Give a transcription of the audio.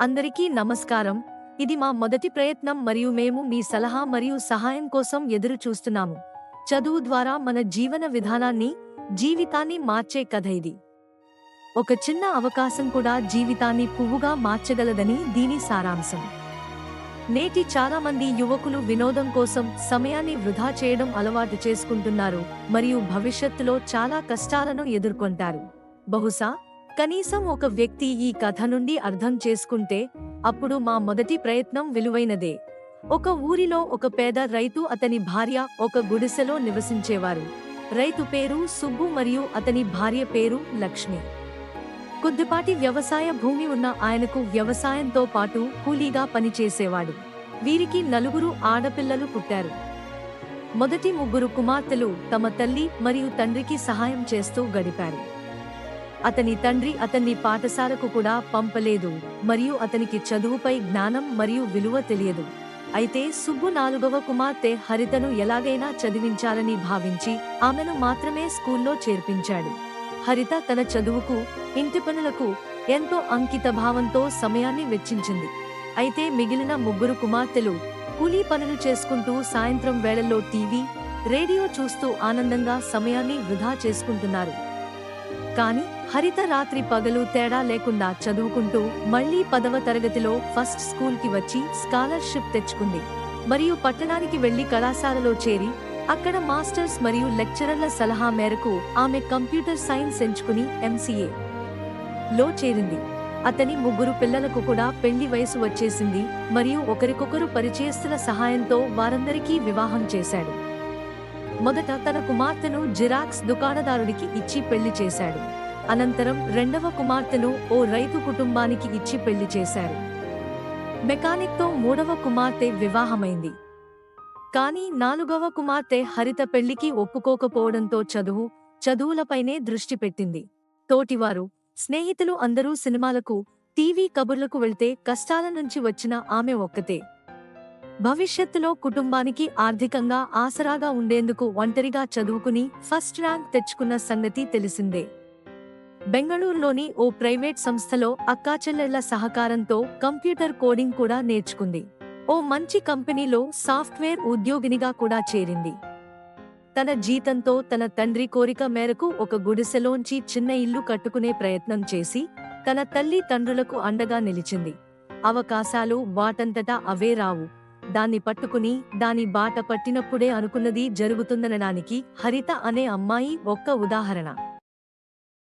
అందరికీ నమస్కారం. ఇది మా మొదటి ప్రయత్నం మరియు మేము మీ సలహా మరియు సహాయం కోసం ఎదురు చూస్తున్నాము. చదువు ద్వారా మన జీవన విధానాన్ని జీవితాన్ని మార్చే కథ ఇది. ఒక చిన్న అవకాశం కూడా జీవితాన్ని పువ్వుగా మార్చగలదని దీని సారాంశం. నేటి చాలా మంది యువకులు వినోదం కోసం సమయాన్ని వృధా చేయడం అలవాటు చేసుకుంటున్నారు మరియు భవిష్యత్తులో చాలా కష్టాలను ఎదుర్కొంటారు. బహుశా కనీసం ఒక వ్యక్తి ఈ కథ నుండి అర్థం చేసుకుంటే అప్పుడు మా మొదటి ప్రయత్నం విలువైనదే. ఒక ఊరిలో ఒక పేద రైతు అతని భార్య ఒక గుడిసెలో నివసించేవారు. రైతు పేరు సుబ్బు మరియు అతని భార్య పేరు లక్ష్మి. కొద్దిపాటి వ్యవసాయ భూమి ఉన్న ఆయనకు వ్యవసాయంతో పాటు కూలీగా పనిచేసేవాడు. వీరికి నలుగురు ఆడపిల్లలు పుట్టారు. మొదటి ముగ్గురు కుమార్తెలు తమ తల్లి మరియు తండ్రికి సహాయం చేస్తూ గడిపారు. అతని తండ్రి అతన్ని పాఠశాలకు కూడా పంపలేదు మరియు అతనికి చదువుపై జ్ఞానం మరియు విలువ తెలియదు. అయితే సుబ్బు నాలుగవ కుమార్తె హరితను ఎలాగైనా చదివించాలని భావించి ఆమెను మాత్రమే స్కూల్లో చేర్పించాడు. హరిత తన చదువుకు ఇంటి పనులకు ఎంతో అంకిత భావంతో సమయాన్ని వెచ్చించింది. అయితే మిగిలిన ముగ్గురు కుమార్తెలు కూలీ పనులు చేసుకుంటూ సాయంత్రం వేళల్లో టీవీ రేడియో చూస్తూ ఆనందంగా సమయాన్ని వృధా చేసుకుంటున్నారు. కానీ హరిత రాత్రి పగలు తేడా లేకుండా చదువుకుంటూ మళ్ళీ పదవ తరగతిలో ఫస్ట్ స్కూల్కి వచ్చి స్కాలర్షిప్ తెచ్చుకుంది. మరియు పట్టణానికి వెళ్ళి కళాశాలలో చేరి అక్కడ మాస్టర్స్ మరియు లెక్చరర్ల సలహా మేరకు ఆమె కంప్యూటర్ సైన్స్ ఎంచుకుని ఎంసీఏ లో చేరింది. అతని ముగ్గురు పిల్లలకు కూడా పెళ్ళి వయసు వచ్చేసింది మరియు ఒకరికొకరు పరిచయస్తుల సహాయంతో వారందరికీ వివాహం చేశాడు. మొదట తన కుమార్తెను జిరాక్స్ దుకాణదారుడికి ఇచ్చి పెళ్ళి చేశాడు. అనంతరం రెండవ కుమార్తెను ఓ రైతు కుటుంబానికి ఇచ్చి పెళ్ళి చేశారు. మెకానిక్తో మూడవ కుమార్తె వివాహమైంది. కానీ నాలుగవ కుమార్తె హరిత పెళ్ళికి ఒప్పుకోకపోవడంతో చదువు చదువులపైనే దృష్టి పెట్టింది. తోటివారు స్నేహితులు అందరూ సినిమాలకు టీవీ కబుర్లకు వెళ్తే కష్టాల నుంచి వచ్చిన ఆమె ఒక్కతే. భవిష్యత్తులో కుటుంబానికి ఆర్థికంగా ఆసరాగా ఉండేందుకు ఒంటరిగా చదువుకుని ఫస్ట్ ర్యాంక్ తెచ్చుకున్న సంగతి తెలిసిందే. బెంగళూరులోని ఓ ప్రైవేట్ సంస్థలో అక్కాచెల్లెళ్ళ సహకారంతో కంప్యూటర్ కోడింగ్ కూడా నేర్చుకుంది. ఓ మంచి కంపెనీలో సాఫ్ట్వేర్ ఉద్యోగినిగా కూడా చేరింది. తన జీతంతో తన తండ్రి కోరిక మేరకు ఒక గుడిసెలోంచి చిన్న ఇల్లు కట్టుకునే ప్రయత్నం చేసి తన తల్లి తండ్రులకు అండగా నిలిచింది. అవకాశాలు వాటంతటా అవే రావు. దాన్ని పట్టుకుని దాని బాట పట్టినప్పుడే అనుకున్నది జరుగుతుందనడానికి హరిత అనే అమ్మాయి ఒక్క ఉదాహరణ.